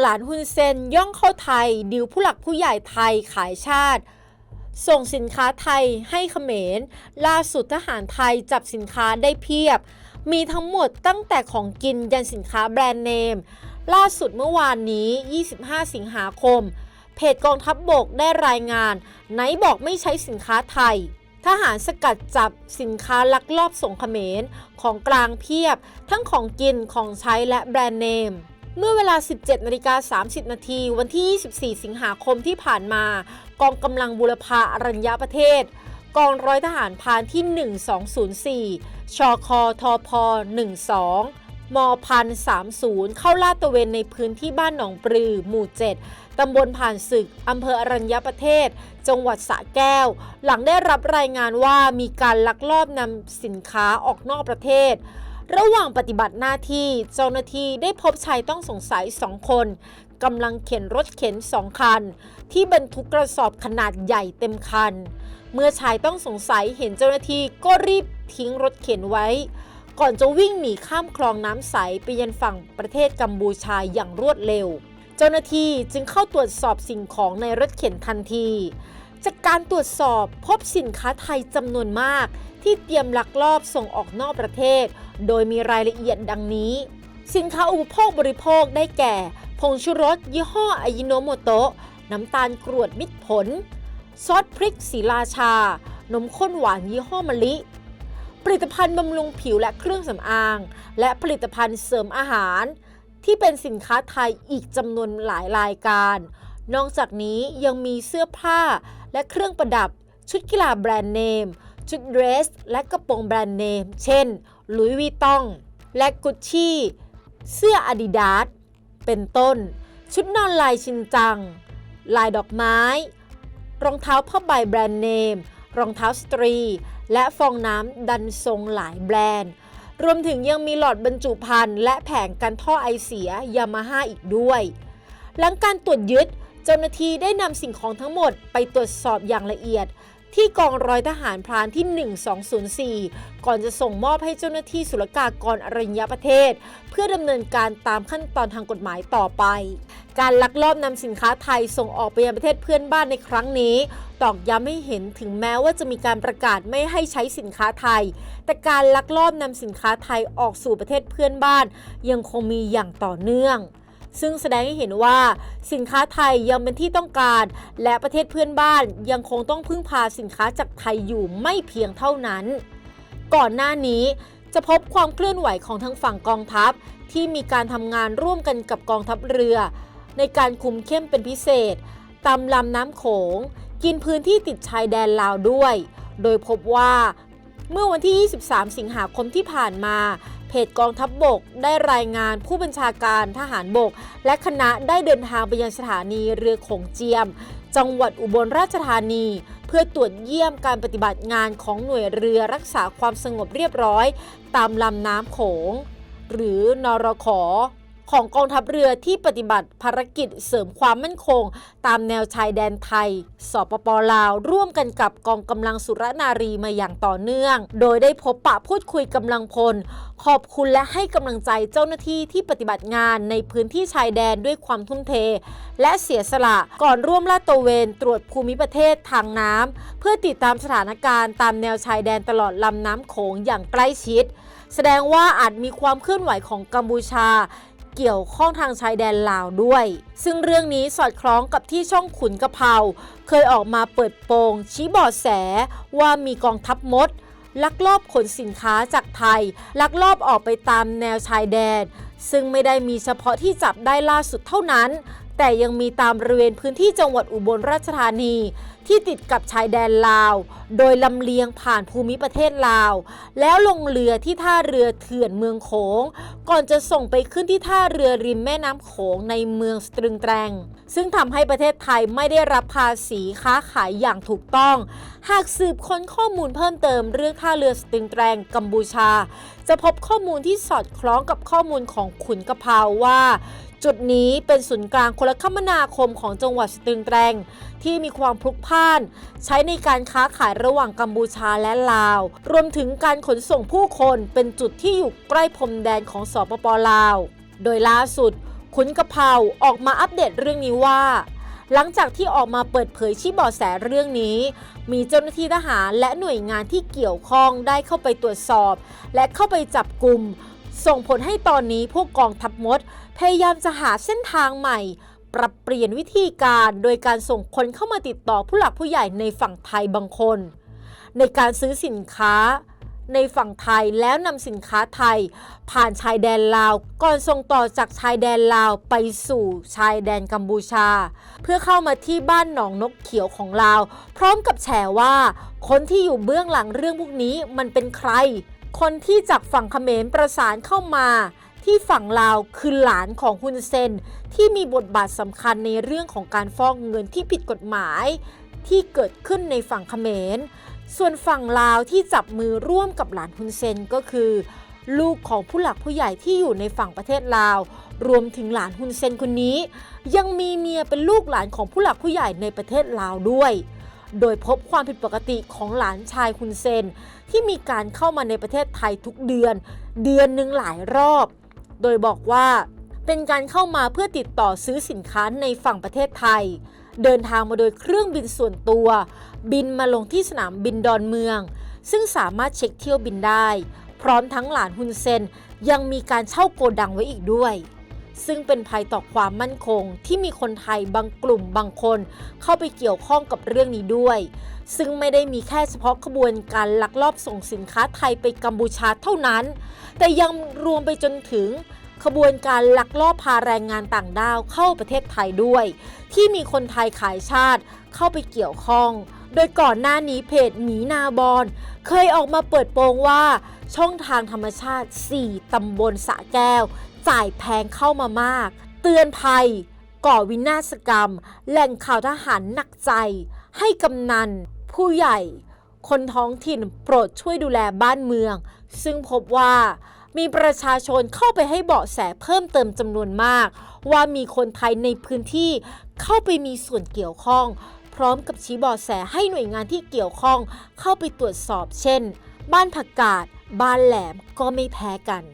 หลานฮุนเซนย่องเข้าไทย ดิวผู้หลักผู้ใหญ่ไทยขายชาติ ส่งสินค้าไทยให้เขมร ล่าสุดทหารไทยจับสินค้าได้เพียบ มีทั้งหมดตั้งแต่ของกินยันสินค้าแบรนด์เนม ล่าสุดเมื่อวานนี้ 25 สิงหาคม เพจกองทัพบบกได้รายงาน ไหนบอกไม่ใช้สินค้าไทยทหารสกัดจับสินค้าลักลอบส่งเขมร ของกลางเพียบ ทั้งของกินของใช้และแบรนด์เนม เมื่อเวลา 17นาฬิกา30 นาทีวันที่ 24 สิงหาคมที่ผ่านมา กองกำลังบุรพาอรัญญประเทศ กองร้อยทหารพานที่ 1204 ชคทพ 12 มพัน30 เข้าลาดตระเวนในพื้นที่บ้านหนองปลือ หมู่ 7 ตำบลผ่านศึก อำเภออรัญญประเทศ จังหวัดสระแก้ว หลังได้รับรายงานว่ามีการลักลอบนำสินค้าออกนอกประเทศ ระหว่างปฏิบัติหน้าที่เจ้าหน้าที่ได้พบชายต้องสงสัยสองคนกำลังเข็นรถเข็นสองคัน ที่บรรทุกกระสอบขนาดใหญ่เต็มคัน เมื่อชายต้องสงสัยเห็นเจ้าหน้าที่ก็รีบทิ้งรถเข็นไว้ ก่อนจะวิ่งหนีข้ามคลองน้ำใสไปยังฝั่งประเทศกัมพูชาอย่างรวดเร็ว เจ้าหน้าที่จึงเข้าตรวจสอบสิ่งของในรถเข็นทันที จากการตรวจสอบพบสินค้าไทยจำนวนมาก ที่เตรียมลักลอบส่งออกนอกประเทศ โดยมีรายละเอียดดังนี้ สินค้าอุปโภคบริโภคได้แก่ ผงชูรส ยี่ห้ออายิโนโมโตะน้ำตาลกรวดมิตรผล ซอสพริกสีราชา นมข้นหวานยี่ห้อมะลิ ผลิตภัณฑ์บำรุงผิวและเครื่องสำอาง และผลิตภัณฑ์เสริมอาหาร ที่เป็นสินค้าไทยอีกจำนวนหลายรายการ นอกจากนี้ยังมีเสื้อผ้าและเครื่องประดับ ชุดกีฬาแบรนด์เนม ชุดเดรส และกระโปรงแบรนด์เนม เช่นลุยวีตอง และกุชชี่ เสื้ออาดิดาส เป็นต้น ชุดนอนลายชินจัง ลายดอกไม้ รองเท้าผ้าใบแบรนด์เนม รองเท้าสตรี และฟองน้ำดันทรงหลายแบรนด์ รวมถึงยังมีหลอดบรรจุภัณฑ์และแผงกันท่อไอเสียยามาฮ่าอีกด้วย หลังการตรวจยึด เจ้าหน้าที่ได้นำสิ่งของทั้งหมดไปตรวจสอบอย่างละเอียด ที่กองร้อยทหารพรานที่ 1204 ก่อนจะส่งมอบให้เจ้าหน้าที่ศุลกากรอรัญญประเทศ เพื่อดำเนินการตามขั้นตอนทางกฎหมายต่อไป การลักลอบนำสินค้าไทยส่งออกไปยังประเทศเพื่อนบ้านในครั้งนี้ ตอกย้ำให้เห็นถึงแม้ว่าจะมีการประกาศไม่ให้ใช้สินค้าไทย แต่การลักลอบนำสินค้าไทยออกสู่ประเทศเพื่อนบ้าน ยังคงมีอย่างต่อเนื่อง ซึ่งแสดงให้เห็นว่าสินค้าไทยยังเป็นที่ต้องการ และประเทศเพื่อนบ้านยังคงต้องพึ่งพาสินค้าจากไทยอยู่ไม่เพียงเท่านั้น ก่อนหน้านี้จะพบความเคลื่อนไหวของทั้งฝั่งกองทัพ ที่มีการทำงานร่วมกันกับกองทัพเรือ ในการคุมเข้มเป็นพิเศษตามลำน้ำโขง กินพื้นที่ติดชายแดนลาวด้วย โดยพบว่า เมื่อวันที่ 23 สิงหาคมที่ผ่านมา เพจกองทัพบบก ได้รายงานผู้บัญชาการทหารบก และคณะได้เดินทางไปยังสถานีเรือโขงเจียม จังหวัดอุบลราชธานี เพื่อตรวจเยี่ยมการปฏิบัติงานของหน่วยเรือรักษาความสงบเรียบร้อย ตามลำน้ำโขง หรือนรขอ ของกองทัพเรือที่ปฏิบัติภารกิจเสริมความมั่นคง ตามแนวชายแดนไทย สปปลาว ร่วมกันกับกองกำลังสุรนารีมาอย่างต่อเนื่อง โดยได้พบปะพูดคุยกำลังพล ขอบคุณและให้กำลังใจเจ้าหน้าที่ที่ปฏิบัติงานในพื้นที่ชายแดนด้วยความทุ่มเท และเสียสละก่อนร่วมลาดตระเวนตรวจภูมิประเทศทางน้ำเพื่อติดตามสถานการณ์ตามแนวชายแดนตลอดลำน้ำโขงอย่างใกล้ชิด แสดงว่าอาจมีความเคลื่อนไหวของกัมพูชา เกี่ยวข้องทางชายแดนลาวด้วย ซึ่งเรื่องนี้สอดคล้องกับที่ช่องขุนกะเพราเคยออกมาเปิดโปงชี้บอดแสว่ามีกองทัพมด ลักลอบขนสินค้าจากไทย ลักลอบออกไปตามแนวชายแดน ซึ่งไม่ได้มีเฉพาะที่จับได้ล่าสุดเท่านั้น แต่ยังมีตามบริเวณพื้นที่จังหวัดอุบลราชธานี ที่ติดกับชายแดนลาว โดยลำเลียงผ่านภูมิประเทศลาว แล้วลงเรือที่ท่าเรือเถื่อนเมืองโขง ก่อนจะส่งไปขึ้นที่ท่าเรือริมแม่น้ำโขงในเมืองสตรึงแตรงซึ่งทำให้ประเทศไทยไม่ได้รับภาษีค้าขายอย่างถูกต้อง หากสืบค้นข้อมูลเพิ่มเติมเรื่องท่าเรือสตรึงแตรงกัมพูชา จะพบข้อมูลที่สอดคล้องกับข้อมูลของขุนกะเพราว่า จุดนี้เป็นศูนย์กลางโทรคมนาคมของจังหวัดสตึงแตรงที่มีความพลุกพล่าน ใช้ในการค้าขายระหว่างกัมพูชาและลาว รวมถึงการขนส่งผู้คนเป็นจุดที่อยู่ใกล้พรมแดนของสปปลาว โดยล่าสุด ขุนกะเพราออกมาอัปเดตเรื่องนี้ว่า หลังจากที่ออกมาเปิดเผยชี้เบาะแสเรื่องนี้ มีเจ้าหน้าที่ทหารและหน่วยงานที่เกี่ยวข้องได้เข้าไปตรวจสอบ และเข้าไปจับกลุ่มส่งผลให้ตอนนี้พวกกองทัพมด พยายามจะหาเส้นทางใหม่ ปรับเปลี่ยนวิธีการโดยการส่งคนเข้ามาติดต่อผู้หลักผู้ใหญ่ในฝั่งไทยบางคน ในการซื้อสินค้าในฝั่งไทยแล้วนำสินค้าไทย ผ่านชายแดนลาว ก่อนส่งต่อจากชายแดนลาวไปสู่ชายแดนกัมพูชา เพื่อเข้ามาที่บ้านหนองนกเขียวของลาว พร้อมกับแฉว่า คนที่อยู่เบื้องหลังเรื่องพวกนี้มันเป็นใคร คนที่จากฝั่งเขมรประสานเข้ามา ที่ฝั่งลาวคือหลานของฮุนเซน ที่มีบทบาทสำคัญในเรื่องของการฟอกเงินที่ผิดกฎหมาย ที่เกิดขึ้นในฝั่งเขมร ส่วนฝั่งลาวที่จับมือร่วมกับหลานฮุนเซนก็คือ ลูกของผู้หลักผู้ใหญ่ที่อยู่ในฝั่งประเทศลาว รวมถึงหลานฮุนเซนคนนี้ ยังมีเมียเป็นลูกหลานของผู้หลักผู้ใหญ่ในประเทศลาวด้วยโดยพบความผิดปกติของหลานชายฮุนเซน ที่มีการเข้ามาในประเทศไทยทุกเดือน เดือนหนึ่งหลายรอบ โดยบอกว่าเป็นการเข้ามาเพื่อติดต่อซื้อสินค้าในฝั่งประเทศไทย เดินทางมาโดยเครื่องบินส่วนตัว บินมาลงที่สนามบินดอนเมือง ซึ่งสามารถเช็คเที่ยวบินได้ พร้อมทั้งหลานฮุนเซนยังมีการเช่าโกดังไว้อีกด้วย ซึ่งเป็นภัยต่อความมั่นคงที่มีคนไทยบางกลุ่มบางคน เข้าไปเกี่ยวข้องกับเรื่องนี้ด้วย ซึ่งไม่ได้มีแค่เฉพาะขบวนการลักลอบส่งสินค้าไทยไปกัมพูชาเท่านั้น แต่ยังรวมไปจนถึงขบวนการลักลอบพาแรงงานต่างด้าวเข้าประเทศไทยด้วย ที่มีคนไทยขายชาติเข้าไปเกี่ยวข้อง โดยก่อนหน้านี้เพจหมีนาบอนเคยออกมาเปิดโปงว่า ช่องทางธรรมชาติ 4 ตำบลสะแก้ว จ่ายแพงเข้ามามาก เตือนภัย ก่อวินาศกรรม แหล่งข่าวทหารหนักใจ ให้กำนัน ผู้ใหญ่ คนท้องถิ่นโปรดช่วยดูแลบ้านเมือง ซึ่งพบว่ามีประชาชนเข้าไปให้เบาะแสเพิ่มเติมจำนวนมาก ว่ามีคนไทยในพื้นที่เข้าไปมีส่วนเกี่ยวข้อง พร้อมกับชี้เบาะแสให้หน่วยงานที่เกี่ยวข้องเข้าไปตรวจสอบเช่น บ้านผักกาดบ้านแหลมก็ไม่แพ้กัน